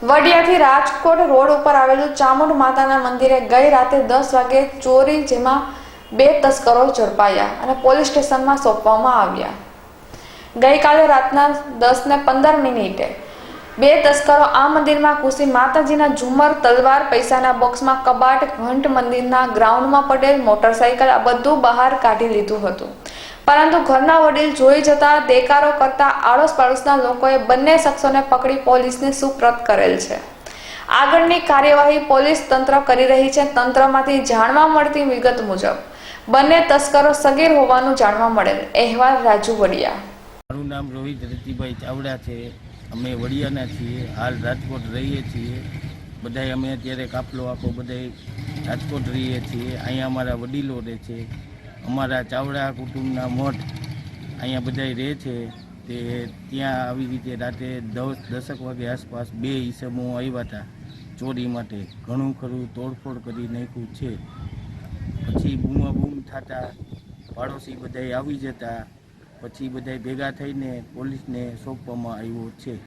વડિયાથી Rajkot road ઉપર આવેલું ચામુંડ માતાના મંદિરે ગઈ રાતે દસ વાગે ચોરી જેમાં બે તસ્કરો ઝડપાયા અને પોલીસ સ્ટેશનમાં સોંપવામાં આવ્યા. ગઈકાલે રાતના દસ ને પંદર મિનિટે બે તસ્કરો આ મંદિરમાં ઘૂસી માતાજીના ઝુમર, તલવાર, પૈસાના બોક્સમાં કબાટ, ઘંટ મંદિરના ગ્રાઉન્ડમાં પડેલ મોટરસાયકલ આ બધું બહાર કાઢી લીધું હતું. પરંતુ ઘરના વડીલ જોઈ જતા દેકારો કરતા આડોશ પાડોશના લોકોએ બંને શખ્સોને પકડી પોલીસને સુપ્રત કરેલ છે. આગળની કાર્યવાહી પોલીસ તંત્ર કરી રહી છે. તંત્રમાંથી જાણવા મળતી વિગત મુજબ, બંને તસ્કરો સગીર હોવાનું જાણવા મળેલ. અહેવાલ રાજુ વડિયા. મારું નામ રોહિત રતિભાઈ ચાવડા છે. અમે વડિયાના છીએ. હાલ રાજકોટ રહીએ છીએ. બધાય અમે અત્યારે કાફલો આખો બધાય રાજકોટ રહીએ છીએ. અહીંયા અમારા વડીલો રહે છે. અમારા ચાવડા કુટુંબના મઠ અહીંયા બધાય રહે છે. તે ત્યાં આવી રીતે રાતે દસ, દસક વાગે આસપાસ બે ઈસમો આવ્યા હતા ચોરી માટે. ઘણું ખરું તોડફોડ કરી નાખ્યું છે. પછી બૂમા બૂમ થતા પાડોશી બધાય આવી જતા. પછી બધાય ભેગા થઈને પોલીસને સોંપવામાં આવ્યો છે.